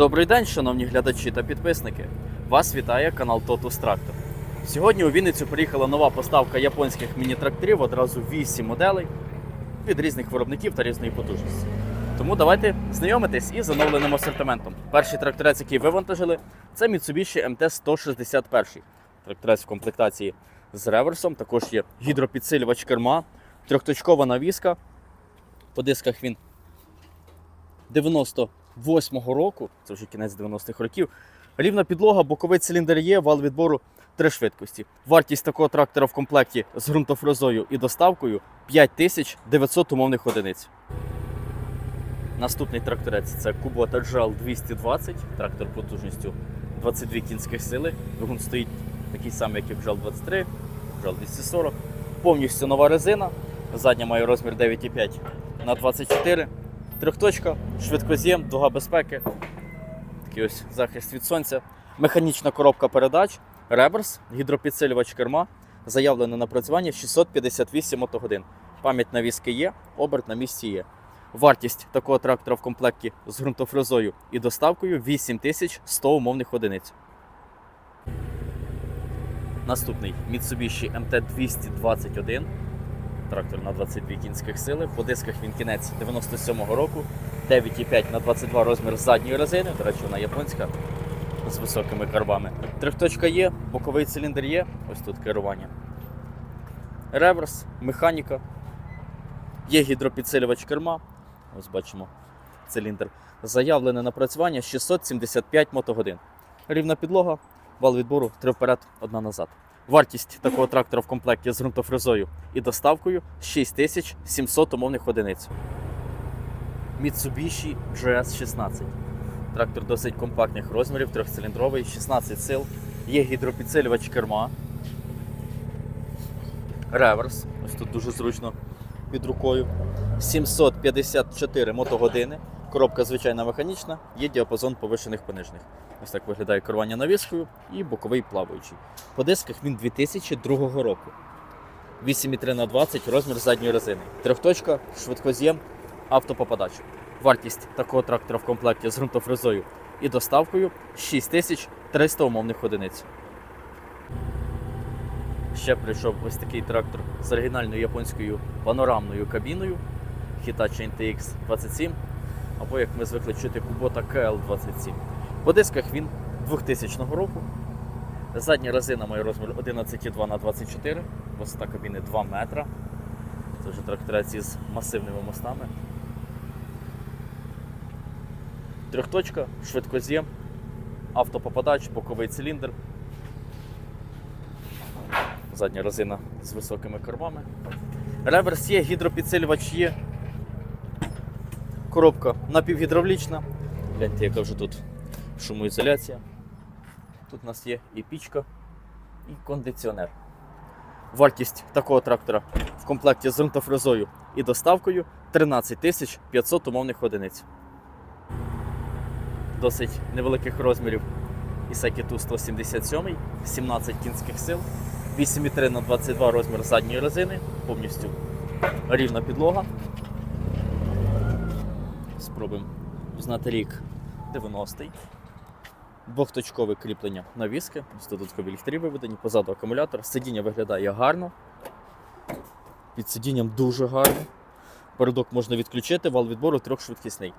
Добрий день, шановні глядачі та підписники. Вас вітає канал Totus Tractor. Сьогодні у Вінницю приїхала нова поставка японських міні-тракторів, одразу 8 моделей від різних виробників та різної потужності. Тому давайте знайомитись із оновленим асортиментом. Перший тракторець, який вивантажили, це Mitsubishi MT-161. Тракторець в комплектації з реверсом, також є гідропідсилювач керма, трьохточкова навіска. По дисках він 98-го року, це вже кінець 90-х років. Рівна підлога, боковий циліндр є, вал відбору три швидкості. Вартість такого трактора в комплекті з ґрунтофрезою і доставкою 5900 умовних одиниць. Наступний тракторець це Kubota GL 220, трактор потужністю 22 кінських сили. Двигун стоїть такий самий, як і в 23, GL 240. Повністю нова резина. Задня має розмір 9,5 на 24. Трьохточка, швидкоз'єм, дуга безпеки. Такий ось захист від сонця. Механічна коробка передач, реверс, гідропідсилювач керма. Заявлене напрацювання 658 мотогодин. Пам'ять на візки є, оберт на місці є. Вартість такого трактора в комплекті з ґрунтофрезою і доставкою 8100 умовних одиниць. Наступний Mitsubishi MT-221. Трактор на 22 кінських сили. По дисках він кінець 97-го року. 9,5 на 22 розмір задньої резини. До речі, вона японська з високими карбами. Трьохточка є, боковий циліндр є. Ось тут керування. Реверс, механіка. Є гідропідсилювач керма. Ось бачимо циліндр. Заявлене напрацювання 675 мотогодин. Рівна підлога, вал відбору 3 вперед, одна назад. Вартість такого трактора в комплекті з ґрунтофрезою і доставкою 6700 умовних одиниць. Mitsubishi GS16. Трактор досить компактних розмірів, трьохциліндровий, 16 сил. Є гідропідсилювач керма. Реверс. Ось тут дуже зручно під рукою. 754 мотогодини. Коробка звичайна механічна, є діапазон повишених понижених. Ось так виглядає керування навіскою і боковий плаваючий. По дисках він 2002 року. 8,3 на 20 розмір задньої резини. Трьохточка, швидкоз'єм, автопопадач. Вартість такого трактора в комплекті з ґрунтофрезою і доставкою 6300 умовних одиниць. Ще прийшов ось такий трактор з оригінальною японською панорамною кабіною Hitachi NTX 27, або як ми звикли чути Kubota KL27. По дисках він 2000 року. Задня резина має розмір 11,2 на 24 висота кабіни 2 метра. Це вже тракторець із масивними мостами. Трьохточка, швидкоз'єм, автопопадач, боковий циліндр. Задня резина з високими кормами. Реверс є, гідропідсилювач є. Коробка напівгідравлічна. Гляньте, яка вже тут шумоізоляція. Тут у нас є і пічка, і кондиціонер. Вартість такого трактора в комплекті з ґрунтофрезою і доставкою 13 тисяч 500 умовних одиниць. Досить невеликих розмірів Ісекі Ту 177, 17 кінських сил, 8,3 на 22 розмір задньої резини, повністю рівна підлога. Спробуємо узнати рік 90-й. Двохточкове кріплення навіски, ось додаткові ліхтарі виведені, позаду акумулятор. Сидіння виглядає гарно. Під сидінням дуже гарно. Передок можна відключити, вал відбору трьохшвидкісний.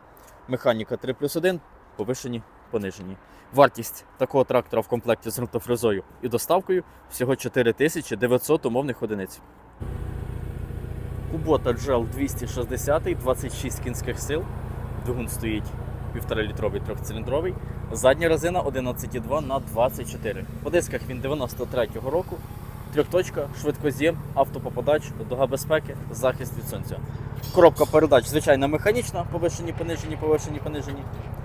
Механіка 3 плюс 1, повишені, понижені. Вартість такого трактора в комплекті з ґрунтофрезою і доставкою всього 4900 умовних одиниць. Kubota GL 260, 26 кінських сил. Двигун стоїть 1,5-літровий трьохциліндровий. Задня резина 11,2 на 24. По дисках він 93-го року. Трьохточка, швидкоз'єм, автопопадач, дуга безпеки, захист від сонця. Коробка передач, звичайно, механічна, повишені, понижені, повишені, понижені.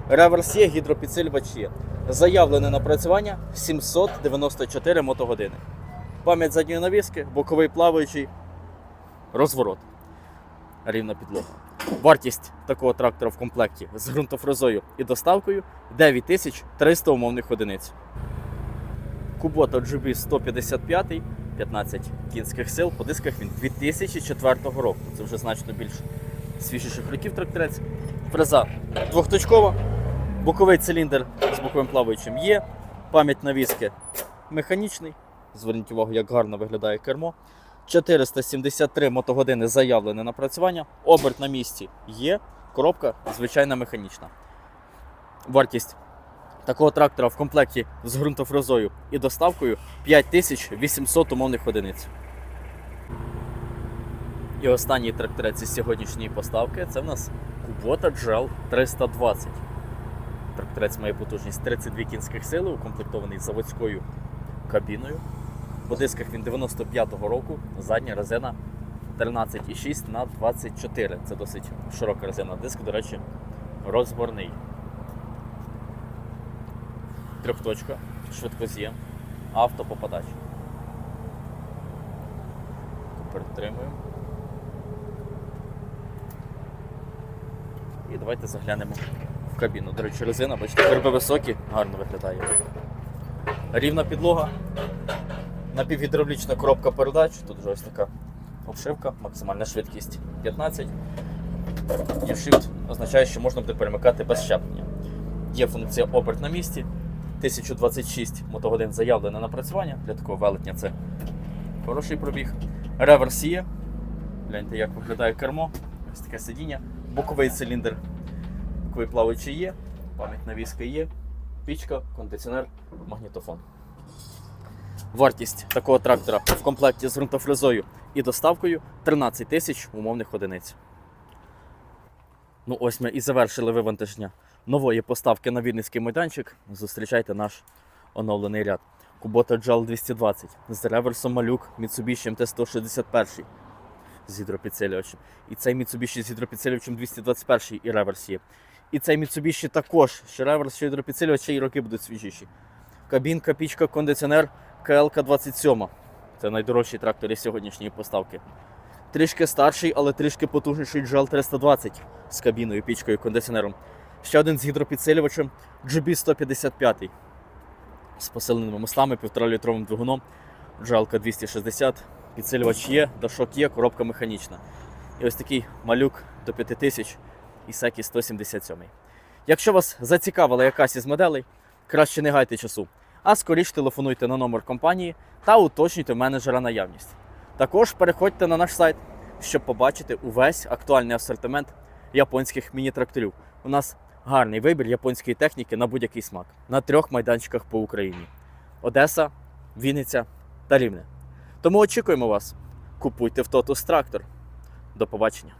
Реверс є, гідропідсилювач є. Заявлене напрацювання 794 мотогодини. Пам'ять задньої навіски, боковий плаваючий, розворот. Рівна підлога. Вартість такого трактора в комплекті з ґрунтофрезою і доставкою 9300 умовних одиниць. Kubota GB 155, 15 кінських сил, по дисках він 2004 року. Це вже значно більш свіжіших років тракторець. Фреза двохточкова, Боковий циліндр з боковим плаваючим є. Пам'ять навіски механічний. Зверніть увагу, як гарно виглядає кермо. 473 мотогодини заявлене напрацювання. Оберт на місці є. Коробка звичайна механічна. Вартість такого трактора в комплекті з ґрунтофрезою і доставкою 5800 умовних одиниць. І останній тракторець із сьогоднішньої поставки це в нас Kubota GL 320. Тракторець має потужність 32 кінських сили, укомплектований заводською кабіною. По дисках він 95-го року, задня резина 13,6 на 24. Це досить широка резина. Диск, до речі, розборний. Трьохточка, швидкоз'єм, автопопадач. Перетримуємо. І давайте заглянемо в кабіну. До речі, резина, бачите, фарби високі, гарно виглядає. Рівна підлога, напівгідравлічна коробка передач, тут вже ось така обшивка, максимальна швидкість 15. І Shift означає, що можна буде перемикати без щеплення. Є функція оберт на місці, 1026 мотогодин заявлене напрацювання. Для такого велетня це хороший пробіг. Реверс є. Гляньте, як виглядає кермо. Ось таке сидіння. Боковий циліндр, боковий плаваючий є, пам'ять навіска є, пічка, кондиціонер, магнітофон. Вартість такого трактора в комплекті з ґрунтофрезою і доставкою 13 тисяч умовних одиниць. Ну ось ми і завершили вивантаження нової поставки на Вінницький майданчик. Зустрічайте наш оновлений ряд. Kubota GL 220 з реверсом малюк Mitsubishi MT-161 з гідропідсилювачем. І цей Mitsubishi з гідропідсилювачем 221 і реверс є. І цей Mitsubishi також, що реверс, що гідропідсилювач, й роки будуть свіжіші. Кабінка, пічка, кондиціонер КЛК 27. Це найдорожчий трактор із сьогоднішньої поставки. Трішки старший, але трішки потужніший GL 320 з кабіною, пічкою, кондиціонером. Ще один з гідропідсилювачем GB 155 з посиленими мостами, 1,5 літровим двигуном. GL 260, підсилювач є, дашок є, коробка механічна. І ось такий малюк до 5000 і Секі 177. Якщо вас зацікавила якась із моделей, краще не гайте часу, а скоріш телефонуйте на номер компанії та уточнюйте менеджера наявність. Також переходьте на наш сайт, щоб побачити увесь актуальний асортимент японських міні-тракторів. У нас гарний вибір японської техніки на будь-який смак на трьох майданчиках по Україні: Одеса, Вінниця та Рівне. Тому очікуємо вас. Купуйте в Тотус трактор. До побачення.